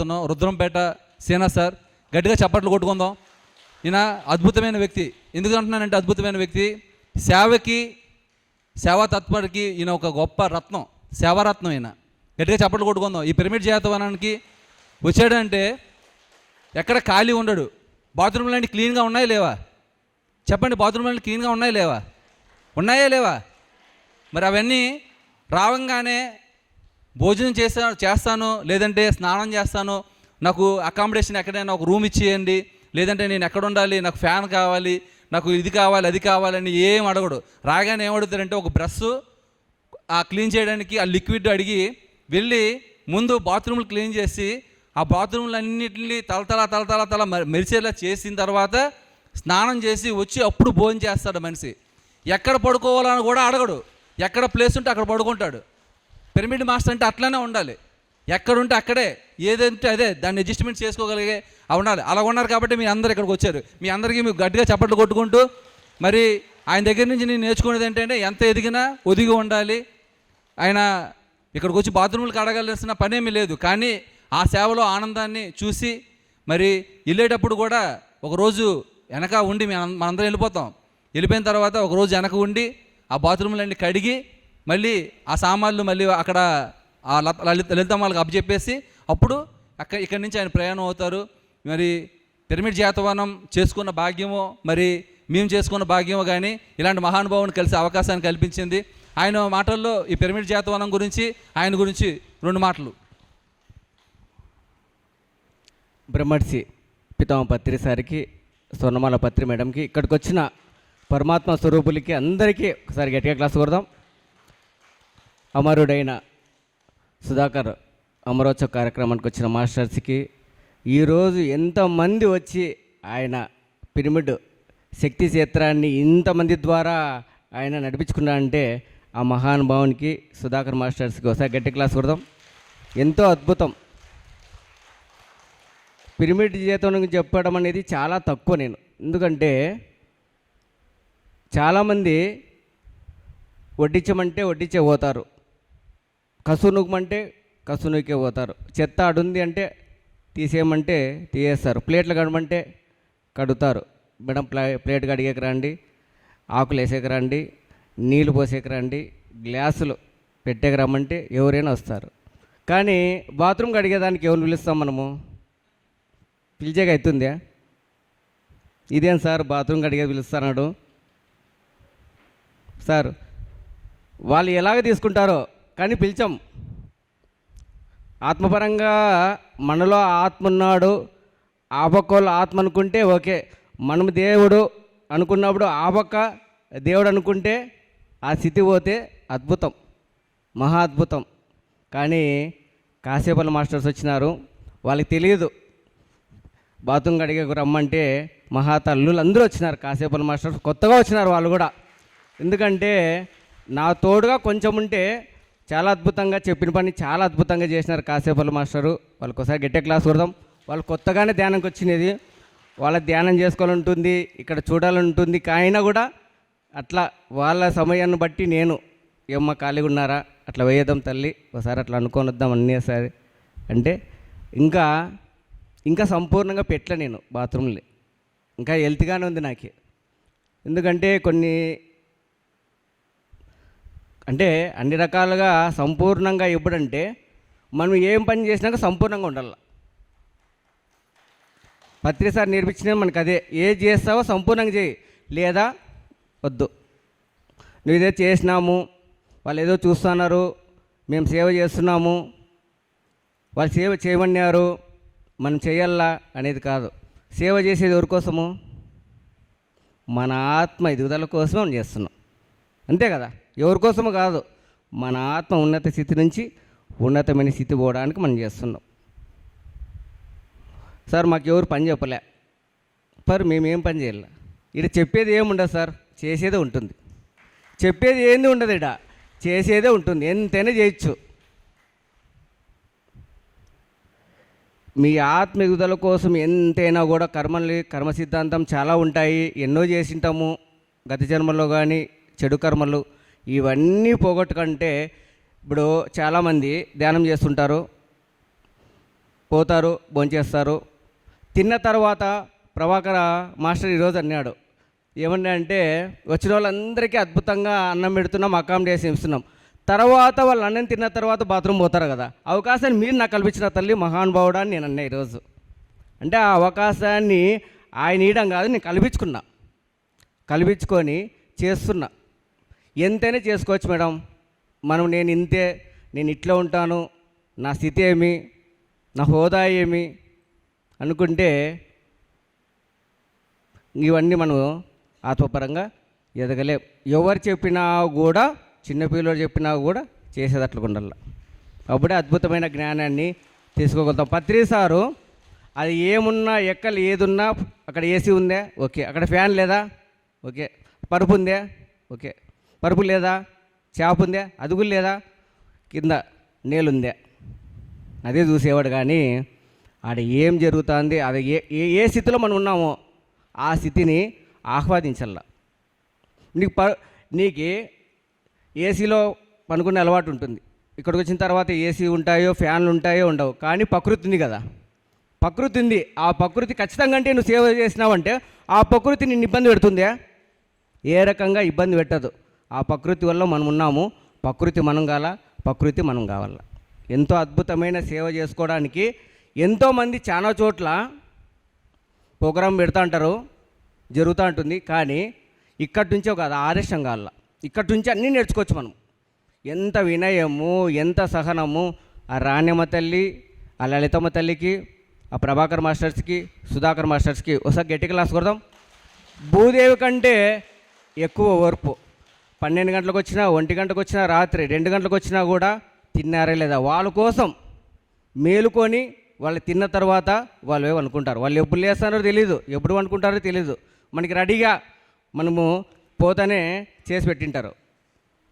మాట్లాడబోతున్నాం రుద్రంపేట సీనా సార్ గట్టిగా చప్పట్లు కొట్టుకుందాం. ఈయన అద్భుతమైన వ్యక్తి. ఎందుకు అంటున్నానంటే అద్భుతమైన వ్యక్తి. సేవకి సేవా తత్పరికి ఈయన ఒక గొప్ప రత్నం సేవారత్నం ఈయన. గట్టిగా చప్పట్లు కొట్టుకుందాం. ఈ పిరమిడ్ జాతవనానికి వచ్చాడంటే ఎక్కడ ఖాళీ ఉండడు. బాత్రూమ్లు అన్నీ క్లీన్గా ఉన్నాయా లేవా? చెప్పండి బాత్రూమ్లు అన్నీ క్లీన్గా ఉన్నాయా లేవా? ఉన్నాయా లేవా? మరి అవన్నీ రావంగానే భోజనం చేసా చేస్తాను లేదంటే స్నానం చేస్తాను నాకు అకామిడేషన్ ఎక్కడైనా ఒక రూమ్ ఇచ్చేయండి లేదంటే నేను ఎక్కడ ఉండాలి నాకు ఫ్యాన్ కావాలి నాకు ఇది కావాలి అది కావాలని ఏం అడగడు. రాగానే ఏం అడుగుతారంటే ఒక బ్రష్ ఆ క్లీన్ చేయడానికి ఆ లిక్విడ్ అడిగి వెళ్ళి ముందు బాత్రూమ్లు క్లీన్ చేసి ఆ బాత్రూమ్లు అన్నింటినీ తలతల తలతల తల మె- మెరిసేలా చేసిన తర్వాత స్నానం చేసి వచ్చి అప్పుడు భోజనం చేస్తాడు మనిషి. ఎక్కడ పడుకోవాలని కూడా అడగడు. ఎక్కడ ప్లేస్ ఉంటే అక్కడ పడుకుంటాడు. పిరమిడ్ మాస్టర్ అంటే అట్లానే ఉండాలి. ఎక్కడుంటే అక్కడే ఏదంటే అదే దాన్ని అడ్జస్ట్మెంట్ చేసుకోగలిగే ఉండాలి. అలా ఉన్నారు కాబట్టి మీ అందరు ఇక్కడికి వచ్చారు. మీ అందరికీ మీకు గట్టిగా చప్పట్లు కొట్టుకుంటూ మరి ఆయన దగ్గర నుంచి నేను నేర్చుకునేది ఏంటంటే ఎంత ఎదిగినా ఒదిగి ఉండాలి. ఆయన ఇక్కడికి వచ్చి బాత్రూములు కడగాల్సిన పనేమీ లేదు. కానీ ఆ సేవలో ఆనందాన్ని చూసి మరి వెళ్ళేటప్పుడు కూడా ఒకరోజు వెనక ఉండి మేము మనందరం వెళ్ళిపోతాం. వెళ్ళిపోయిన తర్వాత ఒకరోజు వెనక ఉండి ఆ బాత్రూములన్నీ కడిగి మళ్ళీ ఆ సామాన్లు మళ్ళీ అక్కడ ఆ లత- లలితమ్మ వాళ్ళకి అప్పచెప్పేసి అప్పుడు అక్కడ ఇక్కడి నుంచి ఆయన ప్రయాణం అవుతారు. మరి పిరమిడ్ జాతవనం చేసుకున్న భాగ్యమో మరి మేము చేసుకున్న భాగ్యమో కానీ ఇలాంటి మహానుభావుని కలిసే అవకాశాన్ని కల్పించింది. ఆయన మాటల్లో ఈ పిరమిడ్ జాతవనం గురించి ఆయన గురించి రెండు మాటలు. బ్రహ్మర్షి పితామ పత్రి సారికి స్వర్ణమాల పత్రి మేడంకి ఇక్కడికి వచ్చిన పరమాత్మ స్వరూపులకి అందరికీ ఒకసారి గట్టిగా క్లాస్ కొడదాం. అమరుడైన సుధాకర్ అమరోత్సవ కార్యక్రమానికి వచ్చిన మాస్టర్స్కి ఈరోజు ఎంతమంది వచ్చి ఆయన పిరమిడ్ శక్తి క్షేత్రాన్ని ఇంతమంది ద్వారా ఆయన నడిపించుకున్నారంటే ఆ మహానుభావునికి సుధాకర్ మాస్టర్స్కి ఒకసారి గట్టి క్లాస్ కొడదాం. ఎంతో అద్భుతం. పిరమిడ్ జీతం చెప్పడం అనేది చాలా తక్కువ నేను. ఎందుకంటే చాలామంది వడ్డించమంటే వడ్డించే పోతారు. కసు కసునుకే కసు పోతారు. చెత్త అడుంది అంటే తీసేయమంటే తీసేస్తారు. ప్లేట్లు కడమంటే కడుగుతారు మేడం ప్లే ప్లేట్ కడిగేకి రండి ఆకులు వేసేకి రండి నీళ్ళు పోసేకి రండి గ్లాసులు పెట్టేకి రమ్మంటే ఎవరైనా వస్తారు. కానీ బాత్రూమ్ కడిగేదానికి ఎవరు పిలుస్తాం మనము? పిలిచేగా అవుతుందా ఇదేం సార్ బాత్రూమ్ కడిగే పిలుస్తున్నాడు? సార్ వాళ్ళు ఎలాగ తీసుకుంటారో కానీ పిలిచాం. ఆత్మపరంగా మనలో ఆత్మ ఉన్నాడు ఆ పక్క ఆత్మ అనుకుంటే ఓకే. మనం దేవుడు అనుకున్నప్పుడు ఆ పక్క దేవుడు అనుకుంటే ఆ స్థితి పోతే అద్భుతం మహా అద్భుతం. కానీ కాసేపల్లి మాస్టర్స్ వచ్చినారు వాళ్ళకి తెలియదు. బాత్రూమ్ గడిగకు రమ్మంటే మహా తల్లులు అందరూ వచ్చినారు కాసేపల్లి మాస్టర్స్ కొత్తగా వచ్చినారు వాళ్ళు కూడా. ఎందుకంటే నా తోడుగా కొంచెం ఉంటే చాలా అద్భుతంగా చెప్పిన పని చాలా అద్భుతంగా చేసినారు కాసేపల్లి మాస్టరు. వాళ్ళకి ఒకసారి గట్టే క్లాస్ కొడదాం. వాళ్ళు కొత్తగానే ధ్యానంకి వచ్చినది. వాళ్ళ ధ్యానం చేసుకోవాలంటుంది ఇక్కడ చూడాలంటుంది. ఉంటుంది కూడా అట్లా వాళ్ళ సమయాన్ని బట్టి నేను ఏమ్మా ఖాళీగా ఉన్నారా? అట్లా వేయదాం తల్లి. ఒకసారి అట్లా అనుకొని వద్దాం అన్నీ సరే అంటే ఇంకా ఇంకా సంపూర్ణంగా పెట్టలే నేను బాత్రూమ్లో ఇంకా హెల్త్గానే ఉంది నాకు. ఎందుకంటే కొన్ని అంటే అన్ని రకాలుగా సంపూర్ణంగా ఎప్పుడంటే మనం ఏం పని చేసినాక సంపూర్ణంగా ఉండాలి. పత్రిసారి నేర్పించిన మనకు అదే. ఏది చేస్తావో సంపూర్ణంగా చేయి. లేదా వద్దు. నువ్వు ఇదే చేసినాము వాళ్ళు ఏదో చూస్తున్నారు మేము సేవ చేస్తున్నాము వాళ్ళు సేవ చేయమన్నారు మనం చేయాలా అనేది కాదు. సేవ చేసేది ఎవరికోసము మన ఆత్మ ఎదుగుదల కోసం మనం చేస్తున్నాం. అంతే కదా? ఎవరి కోసము కాదు మన ఆత్మ ఉన్నత స్థితి నుంచి ఉన్నతమైన స్థితి పోవడానికి మనం చేస్తున్నాం. సార్ మాకు ఎవరు పని చెప్పలే. సార్ మేమేం పని చేయాలి. ఇక్కడ చెప్పేది ఏముండదు సార్ చేసేదే ఉంటుంది. చెప్పేది ఏంది ఉండదు ఇక్కడ చేసేదే ఉంటుంది ఎంతైనా చేయొచ్చు. మీ ఆత్మ ఎదుగుదల కోసం ఎంతైనా కూడా కర్మలు కర్మ సిద్ధాంతం చాలా ఉంటాయి. ఎన్నో చేసింటాము గత జన్మలో కానీ చెడు కర్మలు. ఇవన్నీ పోగొట్టుకంటే ఇప్పుడు చాలామంది ధ్యానం చేస్తుంటారు పోతారు భోంచేస్తారు. తిన్న తర్వాత ప్రభాకర మాస్టర్ ఈరోజు అన్నాడు ఏమన్నా అంటే వచ్చిన వాళ్ళందరికీ అద్భుతంగా అన్నం పెడుతున్నాం అకామిడేషన్ ఇస్తున్నాం. తర్వాత వాళ్ళు అన్నం తిన్న తర్వాత బాత్రూమ్ పోతారు కదా అవకాశాన్ని మీరు నాకు కల్పించిన తల్లి మహానుభావుడా అని నేను అన్నా ఈరోజు. అంటే ఆ అవకాశాన్ని ఆయన ఇయడం కాదు నేను కల్పించుకున్నా. కల్పించుకొని చేస్తున్నా. ఎంతైనా చేసుకోవచ్చు మేడం. మనం నేను ఇంతే నేను ఇట్లా ఉంటాను నా స్థితి ఏమి నా హోదా ఏమి అనుకుంటే ఇవన్నీ మనం ఆత్మపరంగా ఎదగలేం. ఎవరు చెప్పినా కూడా చిన్నపిల్లలు చెప్పినా కూడా చేసేటట్లు ఉండాలి. అప్పుడే అద్భుతమైన జ్ఞానాన్ని తీసుకోగలుగుతాం. పత్రి సారు అది ఏమున్నా ఎక్కలు ఏదున్నా అక్కడ ఏసీ ఉందే ఓకే. అక్కడ ఫ్యాన్ లేదా? ఓకే. పరుపు ఉందే? ఓకే. పరుపు లేదా? చేప ఉందే? అది లేదా? కింద నేలుందే అదే చూసేవాడు కానీ ఆడ ఏం జరుగుతుంది? అది ఏ ఏ ఏ స్థితిలో మనం ఉన్నామో ఆ స్థితిని ఆహ్వాదించాల నీకు ప నీకు ఏసీలో పనుకునే అలవాటు ఉంటుంది. ఇక్కడికి వచ్చిన తర్వాత ఏసీ ఉంటాయో ఫ్యాన్లు ఉంటాయో ఉండవు. కానీ ప్రకృతి ఉంది కదా. ప్రకృతి ఉంది. ఆ ప్రకృతి ఖచ్చితంగా అంటే నువ్వు సేవ చేసినావంటే ఆ ప్రకృతి నిన్ను ఇబ్బంది పెడుతుందే? ఏ రకంగా ఇబ్బంది పెట్టదు. ఆ ప్రకృతి వల్ల మనం ఉన్నాము ప్రకృతి మనం కాల ప్రకృతి మనం కావాల? ఎంతో అద్భుతమైన సేవ చేసుకోవడానికి ఎంతోమంది చాలా చోట్ల ప్రోగ్రాం పెడతా అంటారు జరుగుతూ ఉంటుంది కానీ ఇక్కడి నుంచే ఒక ఆదేశం కావాల. ఇక్కడి నుంచి అన్నీ నేర్చుకోవచ్చు మనం. ఎంత వినయము ఎంత సహనము ఆ రాణ్యమ్మ తల్లి ఆ లలితమ్మ తల్లికి ఆ ప్రభాకర్ మాస్టర్స్కి సుధాకర్ మాస్టర్స్కి ఒకసారి గట్టి క్లాస్ కొడదాం. భూదేవి కంటే ఎక్కువ ఓర్పు. పన్నెండు గంటలకు వచ్చినా ఒంటి గంటకు వచ్చినా రాత్రి రెండు గంటలకు వచ్చినా కూడా తిన్నారా లేదా? వాళ్ళ కోసం మేలుకొని వాళ్ళు తిన్న తర్వాత వాళ్ళు అనుకుంటారు? వాళ్ళు ఎప్పుడు లేస్తారో తెలియదు ఎప్పుడు అనుకుంటారో తెలియదు మనకి రెడీగా మనము పోతానే చేసి పెట్టింటారు.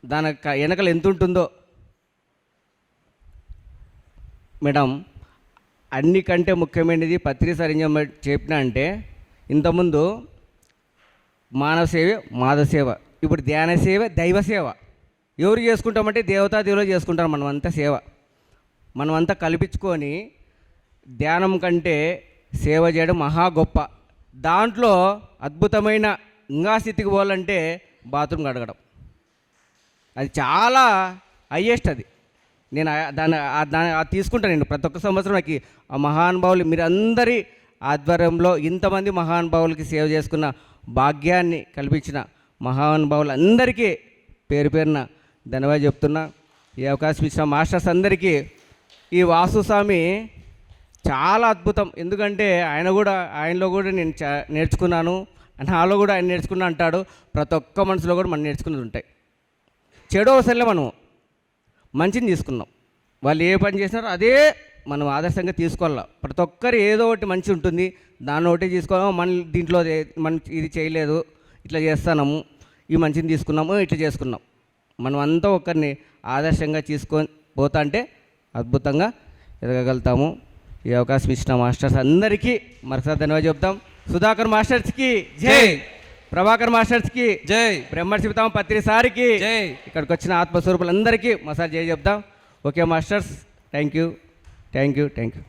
దాని వెనకలు ఎంత ఉంటుందో మేడం అన్నికంటే ముఖ్యమైనది పత్రిసారి సరింజం చెప్పిన అంటే ఇంతకుముందు మానవ సేవ మాధవ సేవ. ఇప్పుడు ధ్యాన సేవ దైవ సేవ. ఎవరు చేసుకుంటామంటే దేవతా దేవులు చేసుకుంటాం మనం అంతా సేవ. మనం అంతా కల్పించుకొని ధ్యానం కంటే సేవ చేయడం మహా గొప్ప. దాంట్లో అద్భుతమైన ఇంకా స్థితికి పోవాలంటే బాత్రూమ్ కడగడం. అది చాలా హయ్యెస్ట్ అది. నేను దాన్ని దాన్ని అది తీసుకుంటాను నేను ప్రతి ఒక్క సంవత్సరం నాకు ఆ మహానుభావులు మీరందరి ఆధ్వర్యంలో ఇంతమంది మహానుభావులకి సేవ చేసుకున్న భాగ్యాన్ని కల్పించిన మహానుభావులు అందరికీ పేరు పేరున ధన్యవాదాలు చెప్తున్నా. ఈ అవకాశం ఇచ్చిన మాస్టర్స్ అందరికీ ఈ వాసుస్వామి చాలా అద్భుతం. ఎందుకంటే ఆయన కూడా ఆయనలో కూడా నేను చ నేర్చుకున్నాను. నాలో కూడా ఆయన నేర్చుకున్నా అంటాడు. ప్రతి ఒక్క మనసులో కూడా మనం నేర్చుకున్నది ఉంటాయి. చెడు అవసరంలో మనం. మంచిని తీసుకున్నాం. వాళ్ళు ఏ పని చేసినారో అదే మనం ఆదర్శంగా తీసుకోవాలి. ప్రతి ఒక్కరు ఏదో ఒకటి మంచి ఉంటుంది. దాన్ని ఒకటి తీసుకోవాలి. మన దీంట్లో మనం ఇది చేయలేదు. ఇట్లా చేస్తున్నాము ఈ మంచిని తీసుకున్నాము ఇట్లా చేసుకున్నాం. మనం అంతా ఒకరిని ఆదర్శంగా తీసుకొని పోతా అంటే అద్భుతంగా ఎదగలుగుతాము ఈ అవకాశం ఇచ్చిన మాస్టర్స్ అందరికీ మరొకసారి ధన్యవాదాలు చెప్తాం సుధాకర్ మాస్టర్స్కి జై! ప్రభాకర్ మాస్టర్స్కి జై! బ్రహ్మ చెబుతాం పత్రి సారికి జై! ఇక్కడికి వచ్చిన ఆత్మస్వరూపులందరికీ మసాజ్ చేయ చెప్తాం okay masters thank you thank you thank you.